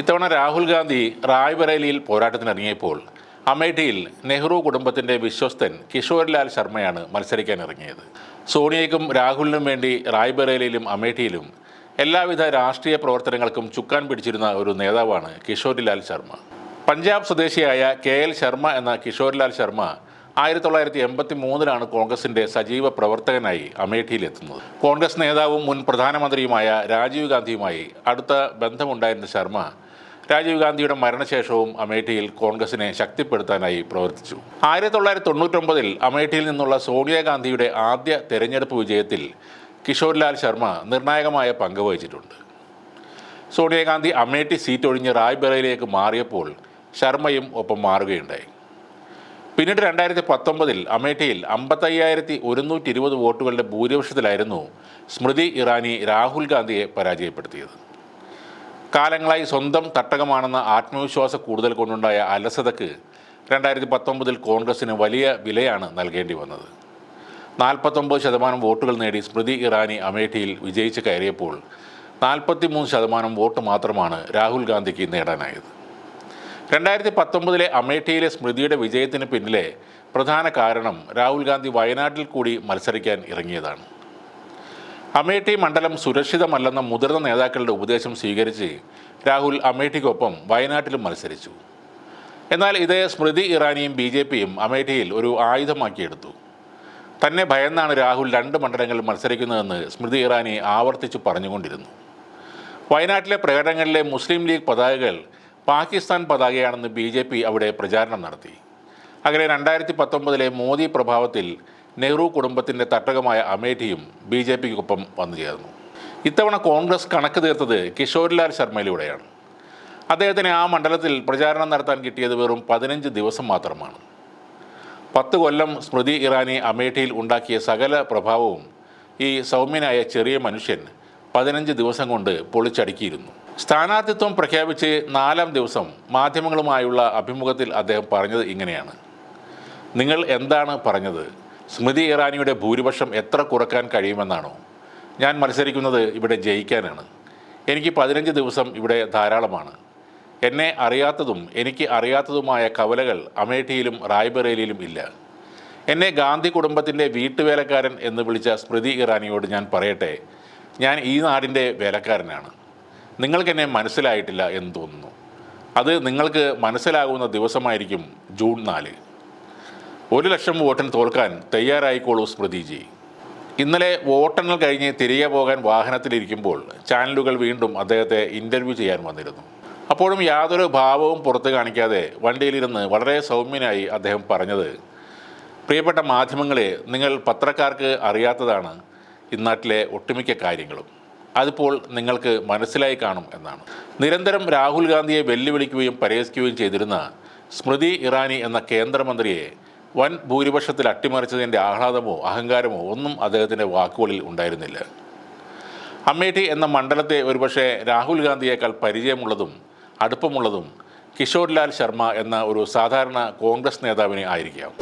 ഇത്തവണ രാഹുൽ ഗാന്ധി റായ്ബറേലിയിൽ പോരാട്ടത്തിനിറങ്ങിയപ്പോൾ അമേഠിയിൽ നെഹ്റു കുടുംബത്തിന്റെ വിശ്വസ്തൻ കിഷോർലാൽ ശർമ്മയാണ് മത്സരിക്കാനിറങ്ങിയത്. സോണിയയ്ക്കും രാഹുലിനും വേണ്ടി റായ്ബറേലിയിലും അമേഠിയിലും എല്ലാവിധ രാഷ്ട്രീയ പ്രവർത്തനങ്ങൾക്കും ചുക്കാൻ പിടിച്ചിരുന്ന ഒരു നേതാവാണ് കിഷോരിലാൽ ശർമ്മ. പഞ്ചാബ് സ്വദേശിയായ കെ എൽ ശർമ്മ എന്ന കിഷോർലാൽ ശർമ്മ ആയിരത്തി തൊള്ളായിരത്തി എൺപത്തി മൂന്നിലാണ് കോൺഗ്രസിന്റെ സജീവ പ്രവർത്തകനായി അമേഠിയിലെത്തുന്നത്. കോൺഗ്രസ് നേതാവും മുൻ പ്രധാനമന്ത്രിയുമായ രാജീവ് ഗാന്ധിയുമായി അടുത്ത ബന്ധമുണ്ടായിരുന്ന ശർമ്മ രാജീവ് ഗാന്ധിയുടെ മരണശേഷവും അമേഠിയിൽ കോൺഗ്രസിനെ ശക്തിപ്പെടുത്താനായി പ്രവർത്തിച്ചു. ആയിരത്തി തൊള്ളായിരത്തി തൊണ്ണൂറ്റൊമ്പതിൽ അമേഠിയിൽ നിന്നുള്ള സോണിയാഗാന്ധിയുടെ ആദ്യ തെരഞ്ഞെടുപ്പ് വിജയത്തിൽ കിഷോർലാൽ ശർമ്മ നിർണായകമായ പങ്ക് വഹിച്ചിട്ടുണ്ട്. സോണിയാഗാന്ധി അമേഠി സീറ്റ് ഒഴിഞ്ഞ് റായ്ബറയിലേക്ക് മാറിയപ്പോൾ ശർമ്മയും ഒപ്പം മാറുകയുണ്ടായി. പിന്നീട് രണ്ടായിരത്തി പത്തൊമ്പതിൽ അമേഠിയിൽ അമ്പത്തയ്യായിരത്തി ഒരുന്നൂറ്റി ഇരുപത് വോട്ടുകളുടെ ഭൂരിപക്ഷത്തിലായിരുന്നു സ്മൃതി ഇറാനി രാഹുൽ ഗാന്ധിയെ പരാജയപ്പെടുത്തിയത്. കാലങ്ങളായി സ്വന്തം തട്ടകമാണെന്ന ആത്മവിശ്വാസ കൂടുതൽ കൊണ്ടുണ്ടായ അലസതക്ക് രണ്ടായിരത്തി പത്തൊമ്പതിൽ കോൺഗ്രസിന് വലിയ വിലയാണ് നൽകേണ്ടി വന്നത്. നാൽപ്പത്തൊമ്പത് ശതമാനം വോട്ടുകൾ നേടി സ്മൃതി ഇറാനി അമേഠിയിൽ വിജയിച്ച് കയറിയപ്പോൾ നാൽപ്പത്തി മൂന്ന് ശതമാനം വോട്ട് മാത്രമാണ് രാഹുൽ ഗാന്ധിക്ക് നേടാനായത്. രണ്ടായിരത്തി പത്തൊമ്പതിലെ അമേഠിയിലെ സ്മൃതിയുടെ വിജയത്തിന് പിന്നിലെ പ്രധാന കാരണം രാഹുൽ ഗാന്ധി വയനാട്ടിൽ കൂടി മത്സരിക്കാൻ ഇറങ്ങിയതാണ്. അമേഠി മണ്ഡലം സുരക്ഷിതമല്ലെന്ന മുതിർന്ന നേതാക്കളുടെ ഉപദേശം സ്വീകരിച്ച് രാഹുൽ അമേഠിക്കൊപ്പം വയനാട്ടിലും മത്സരിച്ചു. എന്നാൽ ഇതേ സ്മൃതി ഇറാനിയും ബി ജെ പിയും അമേഠിയിൽ ഒരു ആയുധമാക്കിയെടുത്തു. തന്നെ ഭയന്നാണ് രാഹുൽ രണ്ട് മണ്ഡലങ്ങളിൽ മത്സരിക്കുന്നതെന്ന് സ്മൃതി ഇറാനി ആവർത്തിച്ചു പറഞ്ഞുകൊണ്ടിരുന്നു. വയനാട്ടിലെ പ്രകടനങ്ങളിലെ മുസ്ലിം ലീഗ് പതാകകൾ പാകിസ്ഥാൻ പതാകയാണെന്ന് ബി ജെ പി അവിടെ പ്രചാരണം നടത്തി. അങ്ങനെ രണ്ടായിരത്തി പത്തൊമ്പതിലെ മോദി പ്രഭാവത്തിൽ നെഹ്റു കുടുംബത്തിന്റെ തട്ടകമായ അമേഠിയും ബി ജെ പിക്കൊപ്പം വന്നു ചേർന്നു. ഇത്തവണ കോൺഗ്രസ് കണക്ക് തീർത്തത് കിഷോർലാൽ ശർമ്മയിലൂടെയാണ്. അദ്ദേഹത്തിന് ആ മണ്ഡലത്തിൽ പ്രചാരണം നടത്താൻ കിട്ടിയത് വെറും പതിനഞ്ച് ദിവസം മാത്രമാണ്. പത്ത് കൊല്ലം സ്മൃതി ഇറാനി അമേഠിയിൽ ഉണ്ടാക്കിയ സകല പ്രഭാവവും ഈ സൗമ്യനായ ചെറിയ മനുഷ്യൻ പതിനഞ്ച് ദിവസം കൊണ്ട് പൊളിച്ചടുക്കിയിരുന്നു. സ്ഥാനാർത്ഥിത്വം പ്രഖ്യാപിച്ച് നാലാം ദിവസം മാധ്യമങ്ങളുമായുള്ള അഭിമുഖത്തിൽ അദ്ദേഹം പറഞ്ഞത് ഇങ്ങനെയാണ്. നിങ്ങൾ എന്താണ് പറഞ്ഞത്? സ്മൃതി ഇറാനിയുടെ ഭൂരിപക്ഷം എത്ര കുറയ്ക്കാൻ കഴിയുമെന്നാണോ? ഞാൻ മത്സരിക്കുന്നത് ഇവിടെ ജയിക്കാനാണ്. എനിക്ക് പതിനഞ്ച് ദിവസം ഇവിടെ ധാരാളമാണ്. എന്നെ അറിയാത്തതും എനിക്ക് അറിയാത്തതുമായ കവലകൾ അമേഠിയിലും റായ്ബറേലിയിലും ഇല്ല. എന്നെ ഗാന്ധി കുടുംബത്തിന്റെ വീട്ടുവേലക്കാരൻ എന്ന് വിളിച്ച സ്മൃതി ഇറാനിയോട് ഞാൻ പറയട്ടെ ഞാൻ ഈ നാടിന്റെ വേലക്കാരനാണ്. നിങ്ങൾക്കെന്നെ മനസ്സിലായിട്ടില്ല എന്ന് തോന്നുന്നു. അത് നിങ്ങൾക്ക് മനസ്സിലാകുന്ന ദിവസമായിരിക്കും ജൂൺ നാല്. ഒരു ലക്ഷം വോട്ടിന് തോൽക്കാൻ തയ്യാറായിക്കോളൂ സ്മൃതിജി. ഇന്നലെ വോട്ടെണ്ണൽ കഴിഞ്ഞ് തിരികെ പോകാൻ വാഹനത്തിലിരിക്കുമ്പോൾ ചാനലുകൾ വീണ്ടും അദ്ദേഹത്തെ ഇന്റർവ്യൂ ചെയ്യാൻ വന്നിരുന്നു. അപ്പോഴും യാതൊരു ഭാവവും പുറത്ത് കാണിക്കാതെ വണ്ടിയിലിരുന്ന് വളരെ സൗമ്യനായി അദ്ദേഹം പറഞ്ഞത് പ്രിയപ്പെട്ട മാധ്യമങ്ങളെ നിങ്ങൾ പത്രക്കാർക്ക് അറിയാത്തതാണ് ഇന്നാട്ടിലെ ഒട്ടുമിക്ക കാര്യങ്ങളും. അതിപ്പോൾ നിങ്ങൾക്ക് മനസ്സിലായി കാണും എന്നാണ്. നിരന്തരം രാഹുൽ ഗാന്ധിയെ വെല്ലുവിളിക്കുകയും പരിഹസിക്കുകയും ചെയ്തിരുന്ന സ്മൃതി ഇറാനി എന്ന കേന്ദ്രമന്ത്രിയെ വൻ ഭൂരിപക്ഷത്തിൽ അട്ടിമറിച്ചതിന്റെ ആഹ്ലാദമോ അഹങ്കാരമോ ഒന്നും അദ്ദേഹത്തിന്റെ വാക്കുകളിൽ ഉണ്ടായിരുന്നില്ല. അമേഠി എന്ന മണ്ഡലത്തെ ഒരുപക്ഷെ രാഹുൽ ഗാന്ധിയേക്കാൾ പരിചയമുള്ളതും അടുപ്പമുള്ളതും കിഷോർലാൽ ശർമ്മ എന്ന ഒരു സാധാരണ കോൺഗ്രസ് നേതാവിനെ ആയിരിക്കാം.